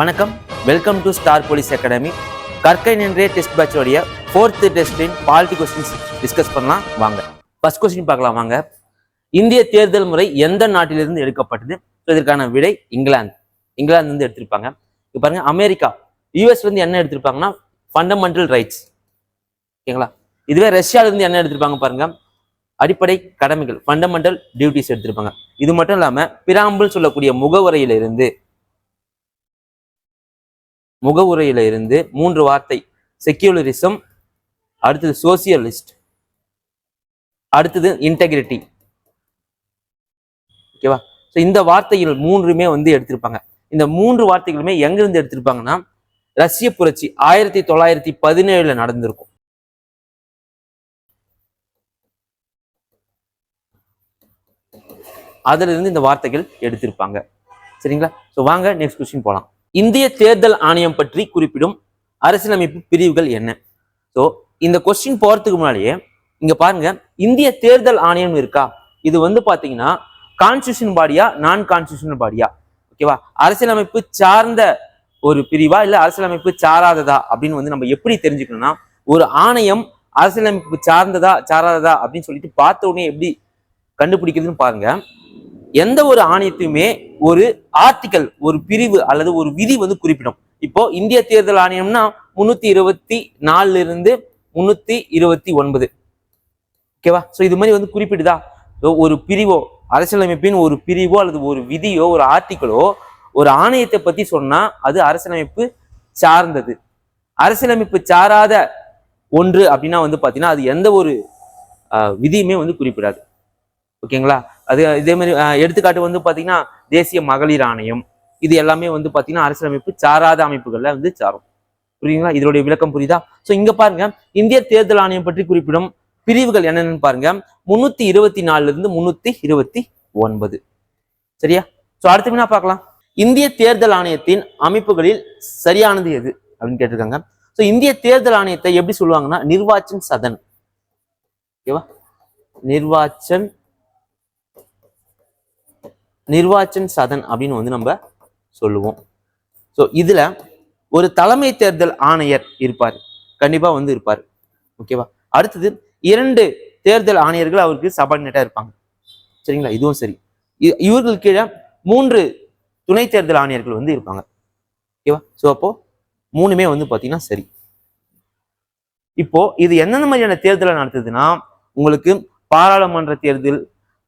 வணக்கம். Welcome to Star Police Academy கற்கை நின்றே டெஸ்ட் பேட்சோடைய ஃபோர்த்து டெஸ்டின் பாலிட்டி கொஸ்டின்ஸ் டிஸ்கஸ் பண்ணலாம். வாங்க. ஃபர்ஸ்ட் கொஸ்டின் பார்க்கலாம் வாங்க. இந்திய தேர்தல் முறை எந்த நாட்டிலிருந்து எடுக்கப்பட்டது? ஸோ இதற்கான விடை இங்கிலாந்து. இங்கிலாந்து வந்து எடுத்திருப்பாங்க. இப்போ பாருங்க அமெரிக்கா. யூஎஸ்ல வந்து என்ன எடுத்திருப்பாங்கன்னா ஃபண்டமெண்டல் ரைட்ஸ் ஓகேங்களா? இதுவே ரஷ்யாவிலேருந்து என்ன எடுத்திருப்பாங்க பாருங்க. அடிப்படை கடமைகள் ஃபண்டமெண்டல் டியூட்டிஸ் எடுத்திருப்பாங்க. இது மட்டும் இல்லாமல் பிராம்பிள் சொல்லக்கூடிய முகவரையிலிருந்து முகவுரையில இருந்து மூன்று வார்த்தை. செக்யூலரிசம் அடுத்தது சோசியலிஸ்ட் அடுத்தது இன்டெகிரிட்டி ஓகேவா ஸோ இந்த வார்த்தைகள் மூன்றுமே வந்து எடுத்திருப்பாங்க. இந்த மூன்று வார்த்தைகளுமே எங்கிருந்து எடுத்திருப்பாங்கன்னா ரஷ்ய புரட்சி ஆயிரத்தி தொள்ளாயிரத்தி பதினேழுல நடந்திருக்கும். அதுல இருந்து இந்த வார்த்தைகள் எடுத்திருப்பாங்க. சரிங்களா? ஸோ வாங்க நெக்ஸ்ட் கொஸ்டின் போகலாம் இந்திய தேர்தல் ஆணையம் பற்றி குறிப்பிடும் அரசியலமைப்பு பிரிவுகள் என்ன? ஸோ இந்த கொஸ்டின் போகிறதுக்கு முன்னாடியே இங்கே பாருங்க இந்திய தேர்தல் ஆணையம் இருக்கா? இது வந்து பார்த்தீங்கன்னா கான்ஸ்டியூஷன் பாடியா நான் கான்ஸ்டியூஷன் பாடியா ஓகேவா அரசியலமைப்பு சார்ந்த ஒரு பிரிவா இல்லை அரசியலமைப்பு சாராததா அப்படின்னு வந்து நம்ம எப்படி தெரிஞ்சுக்கணும்னா ஒரு ஆணையம் அரசியலமைப்பு சார்ந்ததா சாராததா அப்படின்னு சொல்லிட்டு பார்த்த உடனே எப்படி கண்டுபிடிக்கிறதுன்னு பாருங்க. எந்த ஒரு ஆணையத்தையுமே ஒரு ஆர்டிக்கல் ஒரு பிரிவு அல்லது ஒரு விதி வந்து குறிப்பிடும். இப்போ இந்திய தேர்தல் ஆணையம்னா முன்னூத்தி இருபத்தி நாலுல இருந்து முன்னூத்தி இருபத்தி ஒன்பது. ஓகேவா ஸோ இது மாதிரி வந்து குறிப்பிடுதா? ஒரு பிரிவோ அரசியலமைப்பின் ஒரு பிரிவோ அல்லது ஒரு விதியோ ஒரு ஆர்டிக்கலோ ஒரு ஆணையத்தை பத்தி சொன்னா அது அரசியலமைப்பு சார்ந்தது. அரசியலமைப்பு சாராத ஒன்று அப்படின்னா வந்து பாத்தீங்கன்னா அது எந்த ஒரு விதியுமே வந்து குறிப்பிடாது. ஓகேங்களா அது இதே மாதிரி எடுத்துக்காட்டு வந்து பார்த்தீங்கன்னா தேசிய மகளிர் ஆணையம். இது எல்லாமே வந்து பார்த்தீங்கன்னா அரசியலமைப்பு சாராத அமைப்புகளில் வந்து சாரும். புரியுங்களா இதனுடைய விளக்கம் புரியுதா? ஸோ இங்கே பாருங்க இந்திய தேர்தல் ஆணையம் பற்றி குறிப்பிடும் பிரிவுகள் என்னென்னு பாருங்க. முன்னூத்தி இருபத்தி நாலுல இருந்து முன்னூத்தி இருபத்தி ஒன்பது. சரியா? ஸோ அடுத்து என்ன பார்க்கலாம்? இந்திய தேர்தல் ஆணையத்தின் அமைப்புகளில் சரியானது எது? அப்படின்னு கேட்டிருக்காங்க. ஸோ இந்திய தேர்தல் ஆணையத்தை எப்படி சொல்லுவாங்கன்னா நிர்வாச்சன் சதன். ஓகேவா? நிர்வாச்சன் நிர்வாச்சன் சதன் அப்படின்னு வந்து நம்ம சொல்லுவோம். ஸோ இதில் ஒரு தலைமை தேர்தல் ஆணையர் இருப்பார். கண்டிப்பாக வந்து இருப்பார். ஓகேவா அடுத்தது இரண்டு தேர்தல் ஆணையர்கள் அவருக்கு சபாடினட்டாக இருப்பாங்க. சரிங்களா? இதுவும் சரி. இவர்கள் கீழே மூன்று துணை தேர்தல் ஆணையர்கள் வந்து இருப்பாங்க. ஓகேவா ஸோ அப்போ மூணுமே வந்து பார்த்தீங்கன்னா சரி. இப்போ இது எந்தெந்த மாதிரியான தேர்தலை நடத்துதுன்னா உங்களுக்கு பாராளுமன்ற தேர்தல்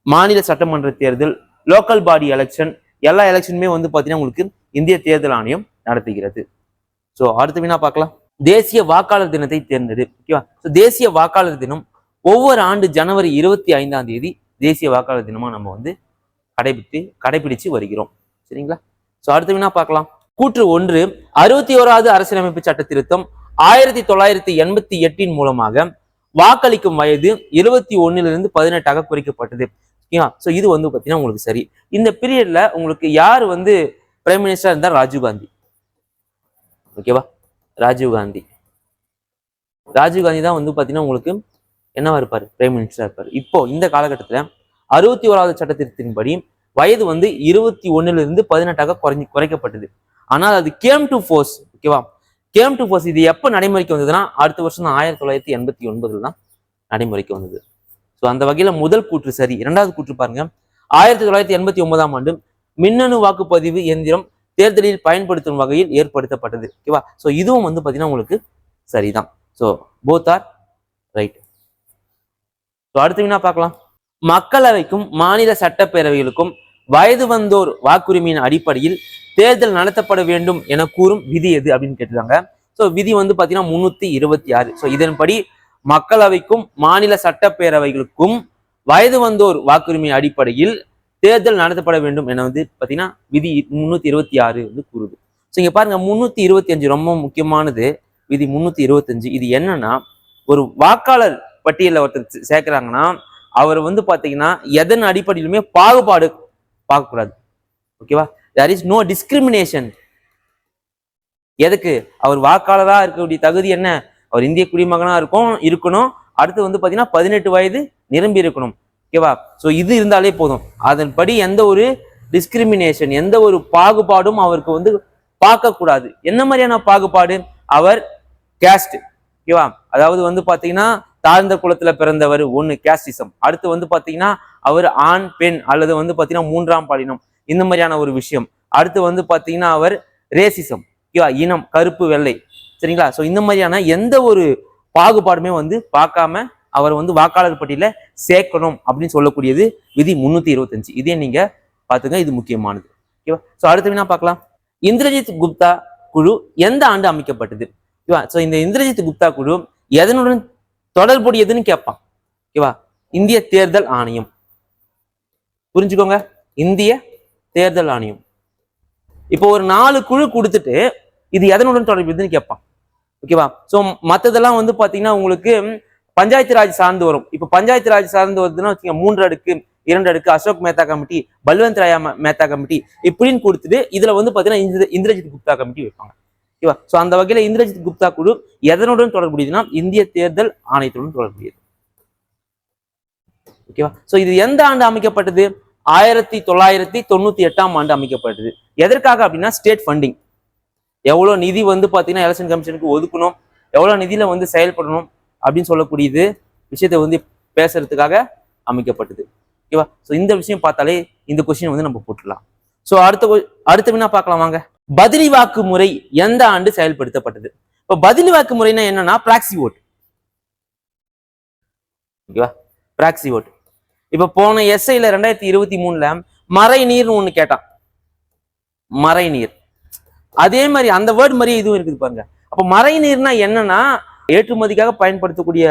மாநில சட்டமன்ற தேர்தல் லோக்கல் பாடி எலெக்ஷன் எல்லா எலெக்ஷனுமே வந்து பார்த்தீங்கன்னா உங்களுக்கு இந்திய தேர்தல் ஆணையம் நடத்துகிறது. ஸோ அடுத்து வினா பார்க்கலாம். தேசிய வாக்காளர் தினத்தை தேர்ந்தது ஓகேவா ஸோ தேசிய வாக்காளர் தினம் ஒவ்வொரு ஆண்டு ஜனவரி இருபத்தி ஐந்தாம் தேதி தேசிய வாக்காளர் தினமாக நம்ம வந்து கடைபிடித்து கடைபிடிச்சு வருகிறோம். சரிங்களா? ஸோ அடுத்து வினா பார்க்கலாம். கூற்று ஒன்று அறுபத்தி ஓராவது அரசியலமைப்பு சட்ட திருத்தம் ஆயிரத்தி தொள்ளாயிரத்தி எண்பத்தி எட்டின் மூலமாக வாக்களிக்கும் வயது இருபத்தி ஒன்னிலிருந்து பதினெட்டாக குறைக்கப்பட்டது. ஓகேவா ஸோ இது வந்து பார்த்தீங்கன்னா உங்களுக்கு சரி. இந்த பீரியட்ல உங்களுக்கு யார் வந்து பிரைம் மினிஸ்டர் இருந்தால் ராஜீவ் காந்தி? ஓகேவா ராஜீவ் காந்தி. ராஜீவ் காந்தி தான் வந்து பார்த்தீங்கன்னா உங்களுக்கு என்னவா இருப்பார்? பிரைம் மினிஸ்டராக இருப்பார். இப்போ இந்த காலகட்டத்தில் அறுபத்தி ஓராவது சட்டத்திட்டத்தின்படி வயது வந்து இருபத்தி ஒன்னுலேருந்து பதினெட்டாக குறைஞ்சி குறைக்கப்பட்டது. ஆனால் அது கேம் டு ஃபோர்ஸ் ஓகேவா கேம் டு ஃபோர்ஸ் இது எப்போ நடைமுறைக்கு வந்ததுன்னா அடுத்த வருஷம் தான் ஆயிரத்தி தொள்ளாயிரத்தி எண்பத்தி ஒன்பதுல தான் நடைமுறைக்கு வந்தது. ஸோ அந்த வகையில் முதல் கூற்று சரி இரண்டாவது கூற்று பாருங்க. ஆயிரத்தி தொள்ளாயிரத்தி எண்பத்தி ஒன்பதாம் ஆண்டு மின்னணு வாக்குப்பதிவு இயந்திரம் தேர்தலில் பயன்படுத்தும் வகையில் ஏற்படுத்தப்பட்டது. ஓகேவா ஸோ இதுவும் வந்து பார்த்தீங்கன்னா உங்களுக்கு சரிதான். So both are right so அடுத்து வினா பார்க்கலாம். மக்களவைக்கும் மாநில சட்டப்பேரவைகளுக்கும் வயது வந்தோர் வாக்குரிமையின் அடிப்படையில் தேர்தல் நடத்தப்பட வேண்டும் என கூறும் விதி எது அப்படின்னு கேட்டிருக்காங்க. ஸோ விதி வந்து பார்த்தீங்கன்னா முன்னூத்தி இருபத்தி ஆறு. ஸோ இதன்படி மக்களவைக்கும் மாநில சட்டப்பேரவைகளுக்கும் வயது வந்தோர் வாக்குரிமை அடிப்படையில் தேர்தல் நடத்தப்பட வேண்டும் என வந்து பார்த்தீங்கன்னா விதி முன்னூத்தி இருபத்தி ஆறு வந்து கூறுது. ஸோ இங்க பாருங்க முந்நூத்தி இருபத்தி அஞ்சு ரொம்ப முக்கியமானது. விதி முன்னூத்தி இருபத்தஞ்சு இது என்னன்னா ஒரு வாக்காளர் பட்டியலில் ஒருத்தர் சேர்க்குறாங்கன்னா அவர் வந்து பாத்தீங்கன்னா எதன் அடிப்படையிலுமே பாகுபாடு பார்க்கக்கூடாது. ஓகேவா தேர் இஸ் நோ டிஸ்கிரிமினேஷன் எதுக்கு? அவர் வாக்காளராக இருக்கக்கூடிய தகுதி என்ன? அவர் இந்திய குடிமகனாக இருக்கும் இருக்கணும். அடுத்து வந்து பார்த்தீங்கன்னா பதினெட்டு வயது நிரம்பி இருக்கணும். ஓகேவா ஸோ இது இருந்தாலே போதும். அதன்படி எந்த ஒரு டிஸ்கிரிமினேஷன் எந்த ஒரு பாகுபாடும் அவருக்கு வந்து பார்க்கக்கூடாது. என்ன மாதிரியான பாகுபாடு? அவர் கேஸ்ட் ஓகேவா அதாவது வந்து பார்த்தீங்கன்னா தாழ்ந்த குலத்துல பிறந்தவர் ஒன்று கேஸ்டிசம் அடுத்து வந்து பார்த்தீங்கன்னா அவர் ஆண் பெண் அல்லது வந்து பார்த்தீங்கன்னா மூன்றாம் பாலினம். இந்த மாதிரியான ஒரு விஷயம். அடுத்து வந்து பார்த்தீங்கன்னா அவர் ரேசிசம் ஓகேவா? இனம் கருப்பு வெள்ளை. சரிங்களா? ஸோ இந்த மாதிரியான எந்த ஒரு பாகுபாடுமே வந்து பார்க்காம அவர் வந்து வாக்காளர் பட்டியல சேர்க்கணும் அப்படின்னு சொல்லக்கூடியது விதி முன்னூத்தி இருபத்தஞ்சு. இதே நீங்க பாத்துங்க இது முக்கியமானது. ஓகேவா? ஸோ அடுத்து என்ன பார்க்கலாம். இந்திரஜித் குப்தா குழு எந்த ஆண்டு அமைக்கப்பட்டது? ஓகேவா? ஸோ இந்த இந்திரஜித் குப்தா குழு எதனுடன் தொடர்புடையதுன்னு கேட்பான். ஓகேவா? இந்திய தேர்தல் ஆணையம். புரிஞ்சுக்கோங்க. இந்திய தேர்தல் ஆணையம். இப்போ ஒரு நாலு குழு கொடுத்துட்டு இது எதனுடன் தொடர்புதுன்னு கேட்பான். ஓகேவா ஸோ மற்றதெல்லாம் வந்து பார்த்தீங்கன்னா உங்களுக்கு பஞ்சாயத்து ராஜ் சார்ந்து வரும். இப்போ பஞ்சாயத்து ராஜ் சார்ந்து வருதுன்னா வச்சுக்கோங்க மூன்று அடுக்கு இரண்டு அடுக்கு அசோக் மேத்தா கமிட்டி பல்வந்த் ராயா மேத்தா கமிட்டி இப்படின்னு கொடுத்துட்டு இதுல வந்து பார்த்தீங்கன்னா இந்த இந்திரஜித் குப்தா கமிட்டி வைப்பாங்க. ஓகேவா ஸோ அந்த வகையில இந்திரஜித் குப்தா குழு எதனுடன் தொடர்புடையதுன்னா இந்திய தேர்தல் ஆணையத்துடன் தொடர்புடையது. ஓகேவா ஸோ இது எந்த ஆண்டு அமைக்கப்பட்டது? ஆயிரத்தி தொள்ளாயிரத்தி தொண்ணூத்தி எட்டாம் ஆண்டு அமைக்கப்பட்டது. எதற்காக அப்படின்னா ஸ்டேட் ஃபண்டிங் எவ்வளோ நிதி வந்து பார்த்தீங்கன்னா எலெக்ஷன் கமிஷனுக்கு ஒதுக்கணும் எவ்வளோ நிதியில் வந்து செயல்படணும் அப்படின்னு சொல்லக்கூடியது விஷயத்தை வந்து பேசுறதுக்காக அமைக்கப்பட்டது. ஓகேவா? ஸோ இந்த விஷயம் பார்த்தாலே இந்த கொஸ்டின் வந்து நம்ம போட்டுடலாம். ஸோ அடுத்த அடுத்த வினா பார்க்கலாம் வாங்க. பதிலி வாக்கு முறை எந்த ஆண்டு செயல்படுத்தப்பட்டது? இப்போ பதிலி வாக்கு முறைனா என்னன்னா பிராக்சி ஓட் ஓகேவா? பிராக்சி ஓட் இப்போ போன எஸ்ஐல ரெண்டாயிரத்தி இருபத்தி மூணுல மறை நீர்னு ஒண்ணு கேட்டான். மறை நீர் அதே மாதிரி அந்த வேர்டு மாதிரி இதுவும் இருக்குது பாருங்க. அப்போ மறை நீர்னா என்னன்னா ஏற்றுமதிக்காக பயன்படுத்தக்கூடிய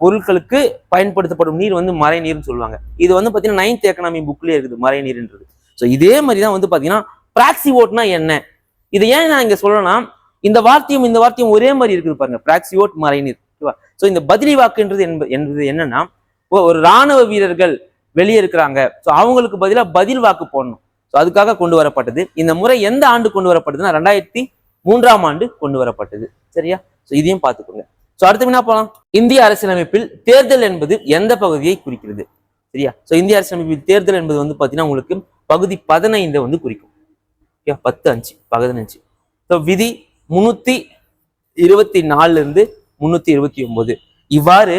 பொருட்களுக்கு பயன்படுத்தப்படும் நீர் வந்து மறை நீர்னு சொல்லுவாங்க. இது வந்து பார்த்தீங்கன்னா நைன்த் எக்கனாமி புக்லேயே இருக்குது மறை நீர்ன்றது ஸோ இதே மாதிரி தான் வந்து பார்த்தீங்கன்னா பிராக்சி ஓட்னா என்ன? இதை ஏன் நான் இங்கே சொல்றேன்னா இந்த வார்த்தையும் இந்த வார்த்தையும் ஒரே மாதிரி இருக்குது பாருங்க. பிராக்சி ஓட் மறை நீர் ஓகேவா? ஸோ இந்த பதிலி வாக்குன்றது என்பது என்பது என்னன்னா ஒரு ராணுவ வீரர்கள் வெளியே இருக்கிறாங்க. ஸோ அவங்களுக்கு பதிலாக பதில் வாக்கு போடணும். ஸோ அதுக்காக கொண்டு வரப்பட்டது. இந்த முறை எந்த ஆண்டு கொண்டு வரப்பட்டதுன்னா ரெண்டாயிரத்தி மூன்றாம் ஆண்டு கொண்டு வரப்பட்டது. சரியா? ஸோ இதையும் பார்த்துக்கோங்க. ஸோ அடுத்து என்ன போலாம் இந்திய அரசியலமைப்பில் தேர்தல் என்பது எந்த பகுதியை குறிக்கிறது? சரியா? ஸோ இந்திய அரசியலமைப்பில் தேர்தல் என்பது வந்து பார்த்தீங்கன்னா உங்களுக்கு பகுதி பதினைந்தை வந்து குறிக்கும். ஓகே? பத்து அஞ்சு பதினஞ்சு. ஸோ விதி முன்னூத்தி இருபத்தி நாலுல இருந்து முன்னூத்தி இருபத்தி ஒன்பது இவ்வாறு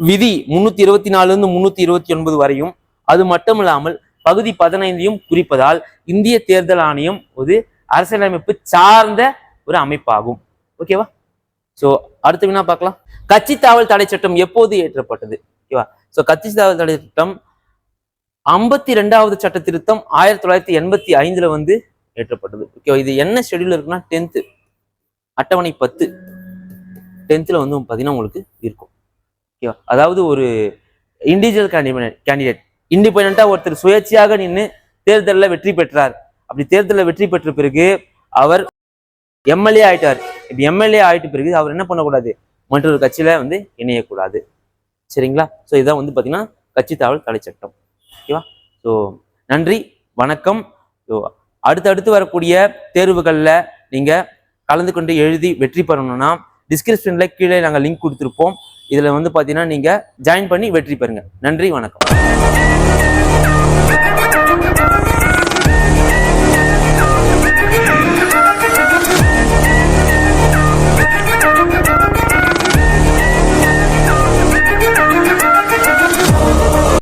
விதி முன்னூத்தி இருபத்தி நாலுல இருந்து இருபத்தி ஒன்பது வரையும் அது மட்டுமில்லாமல் பகுதி பதினைந்தையும் குறிப்பதால் இந்திய தேர்தல் ஆணையம் ஒரு அரசியலமைப்பு சார்ந்த ஒரு அமைப்பாகும். ஓகேவா ஸோ அடுத்த வினா பார்க்கலாம். கட்சி தாவல் தடை சட்டம் எப்போது ஏற்றப்பட்டது ஓகேவா ஸோ கட்சி தாவல் தடை சட்டம் ஐம்பத்தி ரெண்டாவது சட்ட திருத்தம் ஆயிரத்தி தொள்ளாயிரத்தி எண்பத்தி ஐந்துல வந்து ஏற்றப்பட்டது ஓகேவா இது என்ன ஷெட்யூல் இருக்குன்னா டென்த்து அட்டவணை பத்து டென்த்தில் வந்து பார்த்தீங்கன்னா உங்களுக்கு இருக்கும் ஓகேவா அதாவது ஒரு இண்டிவிஜுவல் கேண்டிடேட் கேண்டிடேட் இண்டிபெண்ட்டாக ஒருத்தர் சுயேட்சையாக நின்று தேர்தலில் வெற்றி பெற்றார். அப்படி தேர்தலில் வெற்றி பெற்ற பிறகு அவர் எம்எல்ஏ ஆயிட்டார். இப்போ எம்எல்ஏ ஆயிட்ட பிறகு அவர் என்ன பண்ணக்கூடாது? மற்றொரு கட்சியில வந்து இணையக்கூடாது. சரிங்களா? ஸோ இதான் வந்து பார்த்தீங்கன்னா கட்சி தாவல் தடை சட்டம். ஓகேவா? ஸோ நன்றி வணக்கம். ஸோ அடுத்தடுத்து வரக்கூடிய தேர்வுகளில் நீங்கள் கலந்து கொண்டு எழுதி வெற்றி பெறணும்னா டிஸ்கிரிப்ஷனில் கீழே நாங்கள் லிங்க் கொடுத்துருப்போம். இதில் வந்து பார்த்தீங்கன்னா நீங்கள் ஜாயின் பண்ணி வெற்றி பெறுங்க. நன்றி வணக்கம்.